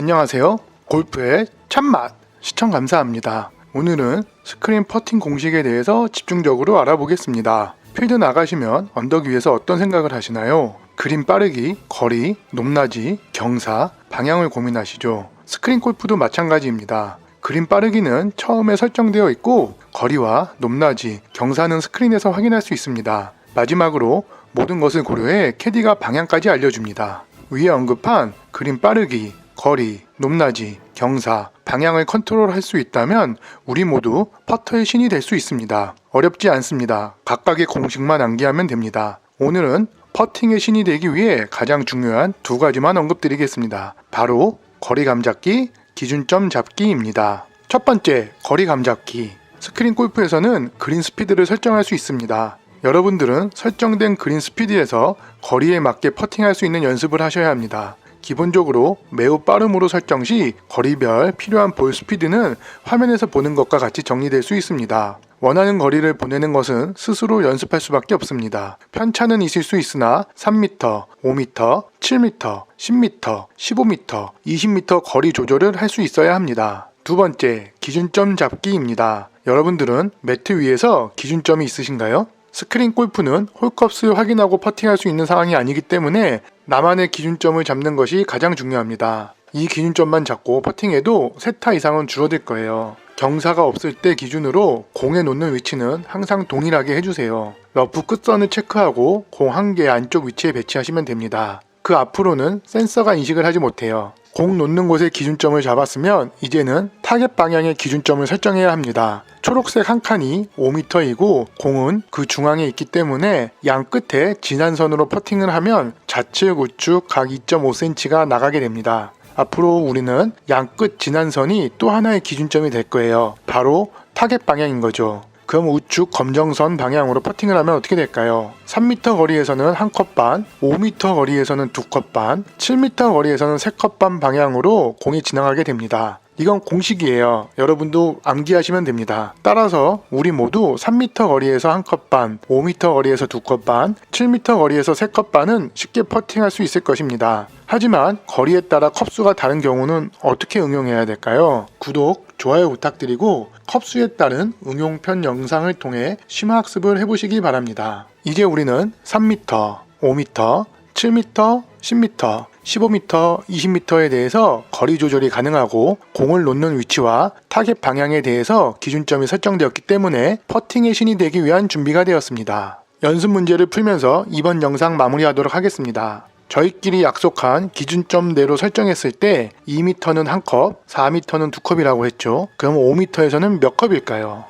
안녕하세요. 골프의 참맛 시청 감사합니다. 오늘은 스크린 퍼팅 공식에 대해서 집중적으로 알아보겠습니다. 필드 나가시면 언덕 위에서 어떤 생각을 하시나요? 그린 빠르기, 거리, 높낮이, 경사, 방향을 고민하시죠. 스크린 골프도 마찬가지입니다. 그린 빠르기는 처음에 설정되어 있고 거리와 높낮이, 경사는 스크린에서 확인할 수 있습니다. 마지막으로 모든 것을 고려해 캐디가 방향까지 알려줍니다. 위에 언급한 그린 빠르기, 거리, 높낮이, 경사, 방향을 컨트롤할 수 있다면 우리 모두 퍼터의 신이 될 수 있습니다. 어렵지 않습니다. 각각의 공식만 암기하면 됩니다. 오늘은 퍼팅의 신이 되기 위해 가장 중요한 두 가지만 언급드리겠습니다. 바로 거리 감잡기, 기준점 잡기입니다. 첫 번째, 거리 감잡기. 스크린 골프에서는 그린 스피드를 설정할 수 있습니다. 여러분들은 설정된 그린 스피드에서 거리에 맞게 퍼팅할 수 있는 연습을 하셔야 합니다. 기본적으로 매우 빠름으로 설정 시 거리별 필요한 볼 스피드는 화면에서 보는 것과 같이 정리될 수 있습니다. 원하는 거리를 보내는 것은 스스로 연습할 수밖에 없습니다. 편차는 있을 수 있으나 3m, 5m, 7m, 10m, 15m, 20m 거리 조절을 할 수 있어야 합니다. 두 번째, 기준점 잡기입니다. 여러분들은 매트 위에서 기준점이 있으신가요? 스크린 골프는 홀컵을 확인하고 퍼팅할 수 있는 상황이 아니기 때문에 나만의 기준점을 잡는 것이 가장 중요합니다. 이 기준점만 잡고 퍼팅해도 세타 이상은 줄어들 거예요. 경사가 없을 때 기준으로 공에 놓는 위치는 항상 동일하게 해주세요. 러프 끝선을 체크하고 공 한 개 안쪽 위치에 배치하시면 됩니다. 그 앞으로는 센서가 인식을 하지 못해요. 공 놓는 곳에 기준점을 잡았으면 이제는 타겟 방향의 기준점을 설정해야 합니다. 초록색 한 칸이 5m이고 공은 그 중앙에 있기 때문에 양 끝에 진한 선으로 퍼팅을 하면 좌측 우측 각 2.5cm가 나가게 됩니다. 앞으로 우리는 양 끝 진한 선이 또 하나의 기준점이 될 거예요. 바로 타겟 방향인 거죠. 그럼 우측 검정선 방향으로 퍼팅을 하면 어떻게 될까요? 3m 거리에서는 한 컵 반, 5m 거리에서는 두 컵 반, 7m 거리에서는 세 컵 반 방향으로 공이 지나가게 됩니다. 이건 공식이에요. 여러분도 암기하시면 됩니다. 따라서 우리 모두 3m 거리에서 한 컵 반, 5m 거리에서 두 컵 반, 7m 거리에서 세 컵 반은 쉽게 퍼팅할 수 있을 것입니다. 하지만 거리에 따라 컵수가 다른 경우는 어떻게 응용해야 될까요? 구독, 좋아요 부탁드리고 컵수에 따른 응용편 영상을 통해 심화학습을 해보시기 바랍니다. 이제 우리는 3m, 5m, 7m, 10m, 15m, 20m에 대해서 거리 조절이 가능하고 공을 놓는 위치와 타겟 방향에 대해서 기준점이 설정되었기 때문에 퍼팅의 신이 되기 위한 준비가 되었습니다. 연습 문제를 풀면서 이번 영상 마무리하도록 하겠습니다. 저희끼리 약속한 기준점대로 설정했을 때 2m는 한 컵, 4m는 두 컵이라고 했죠. 그럼 5m에서는 몇 컵일까요?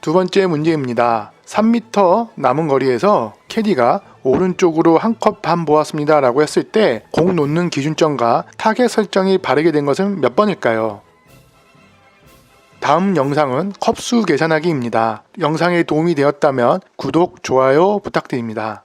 두 번째 문제입니다. 3m 남은 거리에서 캐디가 오른쪽으로 한 컵 반 보았습니다 라고 했을 때 공 놓는 기준점과 타겟 설정이 바르게 된 것은 몇 번일까요? 다음 영상은 컵수 계산하기입니다. 영상에 도움이 되었다면 구독, 좋아요 부탁드립니다.